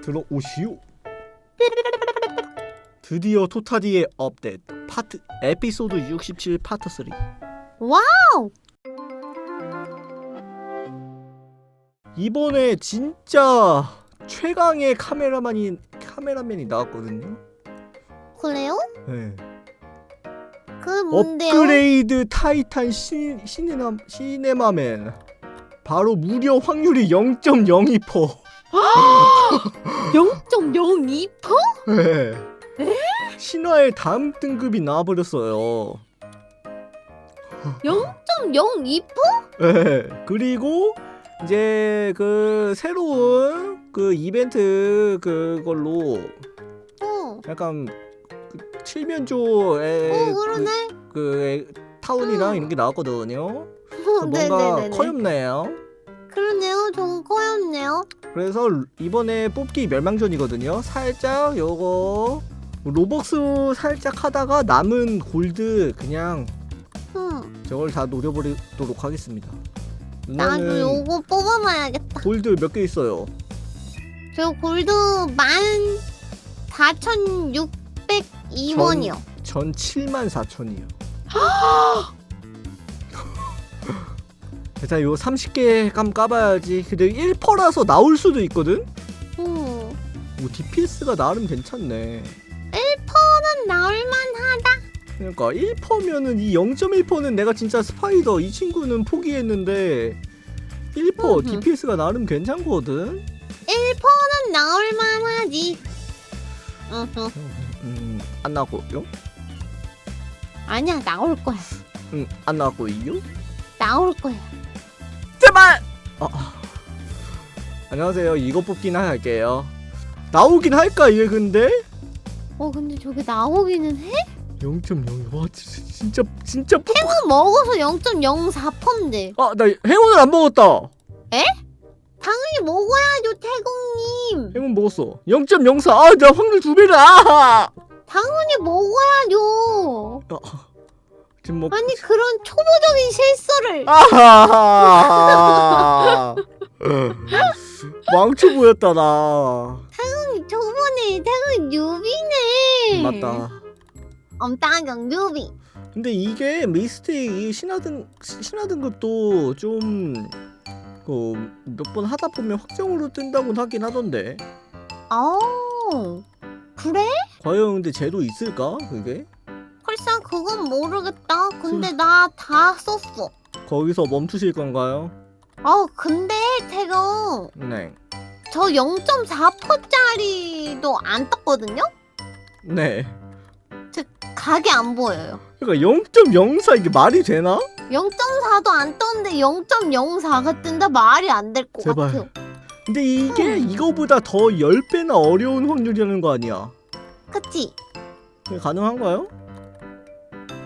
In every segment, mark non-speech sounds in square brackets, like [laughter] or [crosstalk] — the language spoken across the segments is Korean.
들어오시오. 드디어 토타디의 업데이트 파트 에피소드 67 파트 3. 와우! 이번에 진짜 최강의 카메라만이 카메라맨이 나왔거든요. 그래요? 네. 그 뭔데요? 업그레이드 타이탄 시, 시네마 시네마맨. 바로 무려 확률이 0.02%. 0.02%? 네. 신화의 다음 등급이 나와버렸어요. 0.02%? 네. 그리고 이제 그 새로운 그 이벤트 그걸로 어. 약간 그 칠면조의 어, 그러네. 그, 그 타운이랑 음. 이런 게 나왔거든요. 어, [laughs] 뭔가 네네네네. 커엽네요. 그러네요. 좀 커였네요. 그래서 이번에 뽑기 멸망전이거든요. 살짝 요거 로벅스 살짝 하다가 남은 골드 그냥 응. 저걸 다 노려버리도록 하겠습니다. 나도 누나는 요거 뽑아봐야겠다. 골드 몇 개 있어요? 저 골드 14,602원이요. 전 7만 4천이요. [gasps] [gasps] 일단 요 30개 감 까봐야지. 근데 1퍼라서 나올 수도 있거든? 응. 뭐 DPS가 나름 괜찮네. 1%는 나올만하다. 그러니까 1퍼면은 이 0.1퍼는 내가 진짜 스파이더 이 친구는 포기했는데 1퍼 음흠. DPS가 나름 괜찮거든. 1%는 나올만하지. 으흠. 음, 안 나고요? 아니야, 나올 거야. 응, 안 나고요? 나올 거야. 제발. 아, 안녕하세요. 이거 뽑기나 할게요. 나오긴 할까 이게 근데? 어, 근데 저게 나오기는 해? 0.0. 와 진- 진짜 진짜 뽑. 행운 먹어서 0.04%인데. 아, 나 행운을 안 먹었다. 당연히 먹어야죠, 태국님. 행운 먹었어. 0.04. 아, 나 확률 두 배라. 당연히 먹어야죠. 지금 뭐 아니, 그런 초보적인 실수를. [laughs] 아하. 망쳐 보였다 나. 태국님, 저번에 태국님 뉴비네. 맞다. 엄따경 뉴비. 근데 이게 미스테이 신화등 신화등급도 좀그몇 번 하다 보면 확정으로 뜬다고 하긴 하던데. 어, 그래? 과연 근데 쟤도 있을까 그게? 글쎄, 그건 모르겠다. 근데 나 다 썼어. 거기서 멈추실 건가요? 어, 근데 태국 네. 저 0.4%짜리도 안 떴거든요? 네. 각이 안 보여요. 그러니까 0.04 이게 말이 되나? 0.4도 안 떴는데 0.04가 뜬다 말이 안 될 것 제발. 같아요. 근데 이게 음. 이거보다 더 10배나 어려운 확률이라는 거 아니야? 그치? 가능한가요?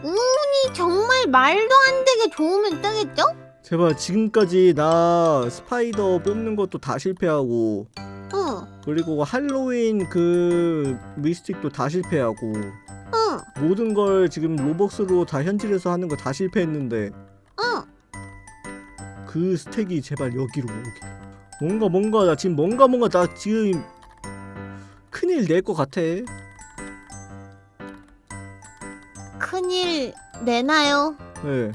운이 정말 말도 안 되게 좋으면 뜨겠죠? 제발 지금까지 나 스파이더 뽑는 것도 다 실패하고 응, 그리고 할로윈 그 미스틱도 다 실패하고 응, 모든 걸 지금 로벅스로 다 현질해서 하는 거 다 실패했는데 응. 그 스택이 제발 여기로 오게 뭔가 뭔가 나 지금 뭔가 뭔가 나 지금 큰일 낼 것 같아 큰일 내나요? 네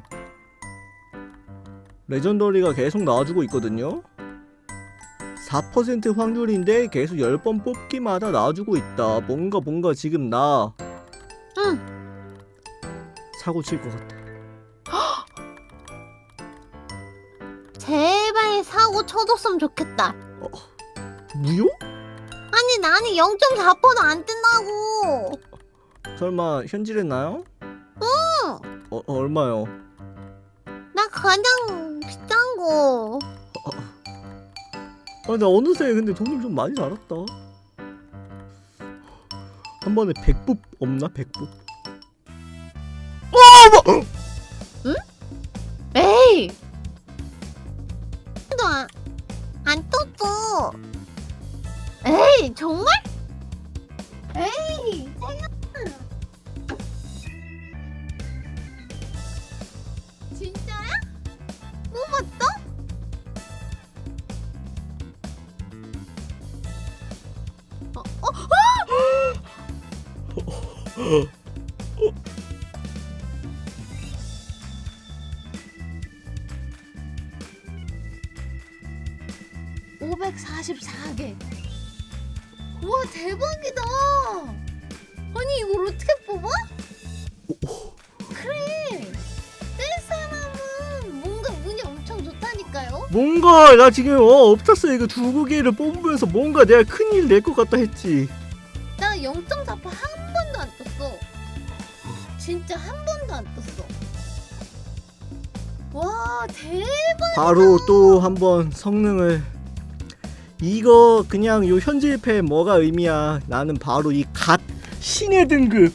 레전더리가 계속 나와주고 있거든요 4% 확률인데 계속 10번 뽑기마다 나와주고 있다 뭔가 뭔가 지금 나 응. 사고 칠 것 같아 [gasps] 제발 사고 쳐줬으면 좋겠다. 무효? 아니 나는 0.4%도 안 뜬다고. [laughs] 설마 현질했나요? 응. 어, 얼마요? 나 가장 비싼 거. 아, 나 어느새 근데 돈을 좀 많이 날았다. 한 번에 100붓 없나? 100붓? 에이. 도 안, 안 떴어. 에이 정말? 에이 태연 (544개) 우와 대박이다. 아니 이걸 어떻게 뽑아? 그래. 뜰 사람은 뭔가 운이 엄청 좋다니까요. 뭔가 나 지금 어 업타스 이거 두 개를 뽑으면서 뭔가 내가 큰일 낼 것 같다 했지. 나 0.4%한 번도 안 떴어. 진짜 한 번도 안 떴어. 와 대박. 바로 또 한번 성능을 이거 그냥 요 현질패 뭐가 의미야 나는 바로 이 갓 신의 등급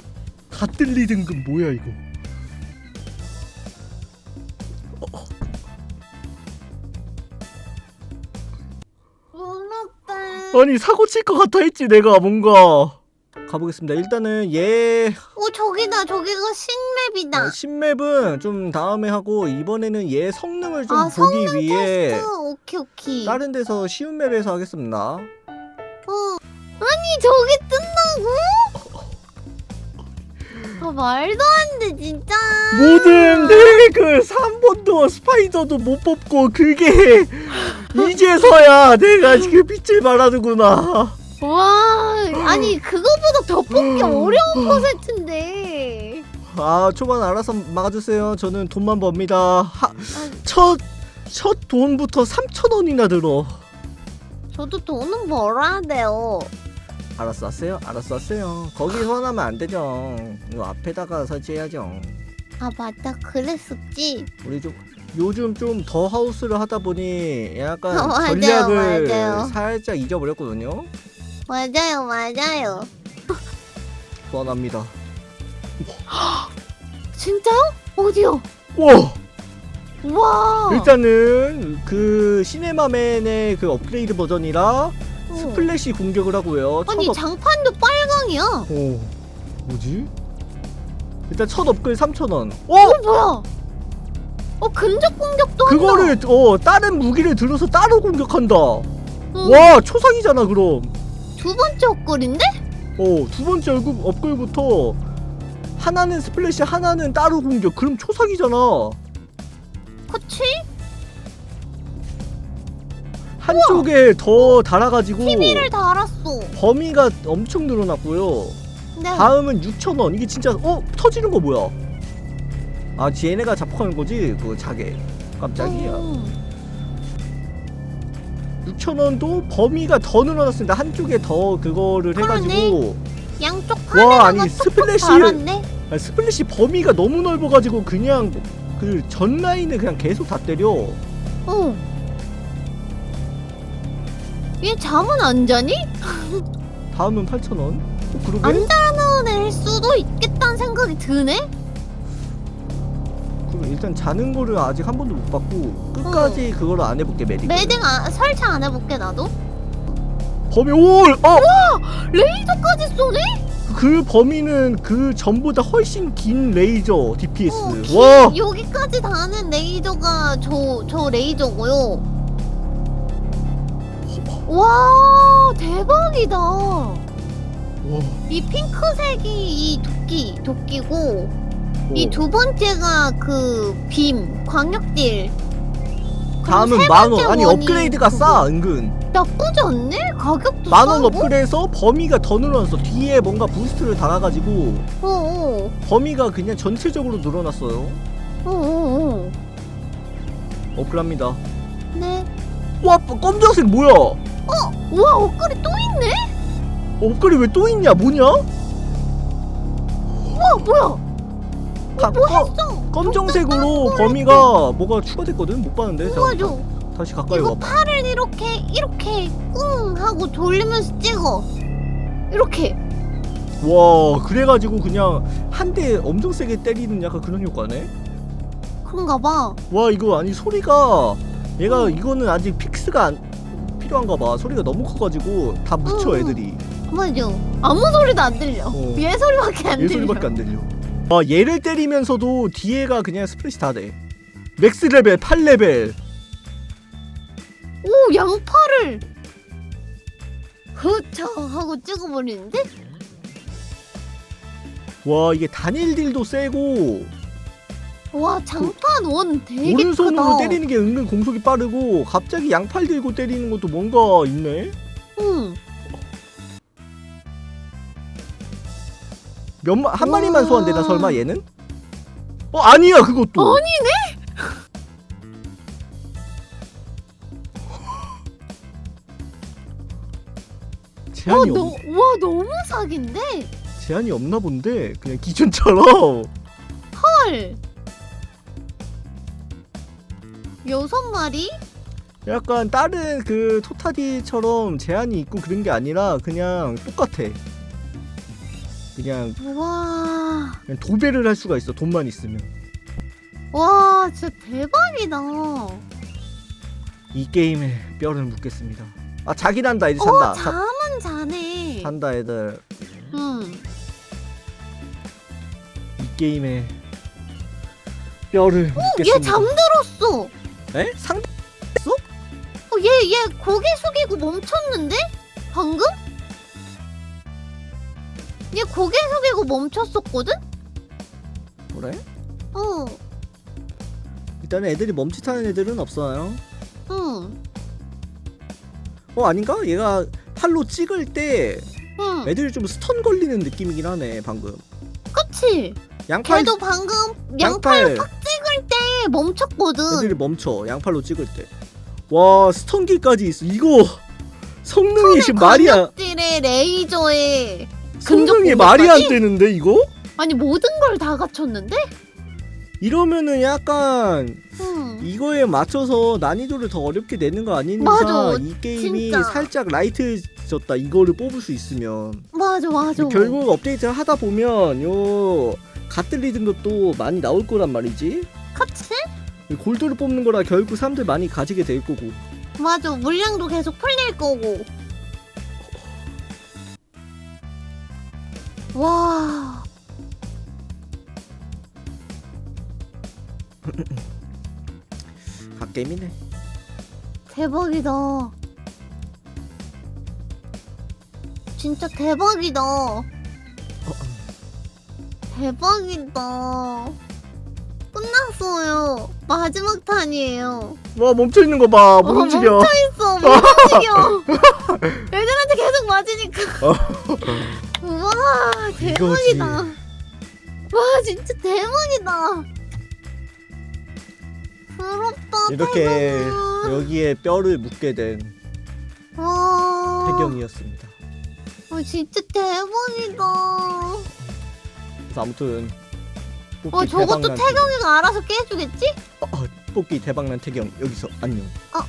갓들리 등급 뭐야 이거 무섭다. 아니 사고 칠 것 같아 했지 내가 뭔가 가보겠습니다 일단은 얘 오 저기다 저기가 신맵이다. 어, 신맵은 좀 다음에 하고 이번에는 얘 성능을 좀 아 보기 성능 위해 테스트 오케이 오케이. 다른 데서 쉬운 맵에서 하겠습니다 어. 아니 저기 뜬다고? 아 말도 안 돼 진짜. 모든 내그 3번도 스파이더도 못 뽑고 그게 [laughs] 이제서야 내가 지금 빛을 발하는구나 와 아니 그거보다 더 뽑기 음. 어려운 퍼센트인데. 아 초반 알아서 막아주세요 저는 돈만 법니다 하, 첫, 첫 돈부터 3천 원이나 들어 저도 돈은 벌어야 돼요. 알았어 하세요 알았어 하세요 거기서 하면 안 되죠 이거 앞에다가 설치해야죠 아 맞다 그랬었지. 우리 좀 요즘 좀 더 하우스를 하다 보니 약간 어, [laughs] 맞아요, 전략을 맞아요. 살짝 잊어버렸거든요 맞아요 맞아요. 소환합니다 진짜요? 어디요? 와 와. 일단은 그 시네마맨의 그 업그레이드 버전이라 어. 스플래시 공격을 하고요. 아니 첫 업... 장판도 빨강이야. 어 뭐지? 일단 첫 업글 3,000원. 어? 어 뭐야? 어 근접 공격도 한다. 그거를 어 다른 무기를 들어서 따로 공격한다. 응. 와 초상이잖아 그럼. 두 번째 업글인데? 어 두 번째 얼굴 업글부터 하나는 스플래시 하나는 따로 공격. 그럼 초상이잖아. 그치? 한쪽에 더 달아가지고 TV를 달았어. 범위가 엄청 늘어났고요. 네. 다음은 6,000원. 이게 진짜 어 터지는 거 뭐야? 아, 얘네가 자폭하는 거지? 그 자개. 깜짝이야. 음. 6,000원도 범위가 더 늘어났습니다. 한쪽에 더 그거를 해가지고 양쪽 와, 아니, 스플래시-. 아, 스플래시 범위가 너무 넓어가지고 그냥 그 전 라인을 그냥 계속 다 때려. 어. 얘 잠은 안 자니? 다음은 8,000원. 어, 그러게? 안 자는 수도 있겠다는 생각이 드네. 일단 자는 거를 아직 한 번도 못 봤고 끝까지 그거를 안 해볼게 메딕. 매딩 아, 설치 안 해볼게 나도. 범위 오! 어! 레이저까지 쏘네? 그 범위는 그 전보다 훨씬 긴 레이저 DPS. 어, 긴- 와! 여기까지 닿는 레이저가 저, 저 레이저고요. 와 대박이다. 와. 이 핑크색이 이 도끼 도끼고 이 어. 두 번째가 그 빔 광역딜. 다음은 세만 번째 원. 아니 원이 업그레이드가 그거. 싸 은근. 나쁘지 않네? 가격도 만원 싸고? 업그레이드해서 범위가 더 늘어났어. 뒤에 뭔가 부스트를 달아가지고 어, 어, 범위가 그냥 전체적으로 늘어났어요. 어, 어, 어. 어플합니다. 네. 와 검정색 뭐야? 우와 옷걸이 또 있네? 업글이 왜또 있냐? 뭐냐? 우와 뭐야? 가, 뭐 꺼- 했어? 검정색으로 범위가 뭐가 추가됐거든? 못 봤는데. 자. 다시 가까이 이거 와봐. 팔을 이렇게 이렇게 꿍 하고 돌리면서 찍어. 이렇게. 와 그래가지고 그냥 한 대 엄청 세게 때리는 약간 그런 효과네. 그런가 봐. 와 이거 아니 소리가 얘가 응. 이거는 아직 픽스가 안 필요한가 봐 소리가 너무 커가지고 다 묻혀 응. 애들이 맞아. 아무 소리도 안 들려. 어. 얘 소리밖에 안 얘 들려. 소리밖에 안 들려 아 얘를 때리면서도 뒤에가 그냥 스플릿이 다 돼 맥스 레벨 8레벨 오 양팔을 흐차 하고 찍어버리는데? 와 이게 단일 딜도 세고 와 장판 원 되게 그 오른손으로 크다. 때리는 게 은근 공속이 빠르고 갑자기 양팔 들고 때리는 것도 뭔가 있네. 응. 몇한 한 마리만 와. 소환되나 설마 얘는? 어 아니야 그것도. 아니네. [laughs] 제한이 와, 없, 너, 와 너무 사기인데. 제한이 없나 본데 그냥 기존처럼. 헐. 여섯 마리? 약간 다른 그 토타디처럼 제한이 있고 그런 게 아니라 그냥 똑같아. 그냥, 와. 그냥 도배를 할 수가 있어 돈만 있으면. 와 진짜 대박이다. 이 게임에 뼈를 묻겠습니다. 아 자기란다 이제 어 산다. 자, 잠은 자네. 산다 애들. 응. 이 게임에 뼈를 얘 묻겠습니다. 잠들었어. 에? 상 어, 얘, 얘 고개 숙이고 멈췄는데? 방금? 얘 고개 숙이고 멈췄었거든? 그래? 어, 일단은 애들이 멈칫하는 애들은 없어요. 응, 어 아닌가? 얘가 팔로 찍을 때 응. 애들이 좀 스턴 걸리는 느낌이긴 하네 방금. 그치? 양팔 걔도 방금 양팔 양팔 팍 찍을 때 멈췄거든. 애들이 멈춰 양팔로 찍을 때. 와 스턴기까지 있어. 이거 성능이 지금 말이 안 딜에 레이저에 성능이 말이 안? 되는데 이거? 아니 모든 걸 다 갖췄는데? 이러면은 약간 응. 이거에 맞춰서 난이도를 더 어렵게 내는 거 아닌 맞아, 이상 이 게임이 진짜. 살짝 라이트해졌다 이거를 뽑을 수 있으면 맞아, 맞아. 결국 업데이트를 하다 보면 요 갓들리든 것도 많이 나올 거란 말이지 그치? 골드를 뽑는 거라 결국 사람들 많이 가지게 될 거고 맞아. 물량도 계속 풀릴 거고. 와. [laughs] 갓게임이네 대박이다. 진짜 대박이다. 대박이다. 끝났어요. 마지막 탄이에요. 와 멈춰 있는 거 봐 못 어, 움직여 멈춰있어. 못 움직여. [laughs] 애들한테 계속 맞으니까. 우와, 대박이다. 와, 진짜 대박이다. 부럽다. 이렇게 태경아. 여기에 뼈를 묻게 된 와. 태경이었습니다 어, 진짜 대박이다. 그래서 아무튼 뽑기 어, 저것도 대박난 태경이가 알아서 깨주겠지? 태경. 어, 어, 뽑기 대박난 태경 여기서 안녕 아, 아,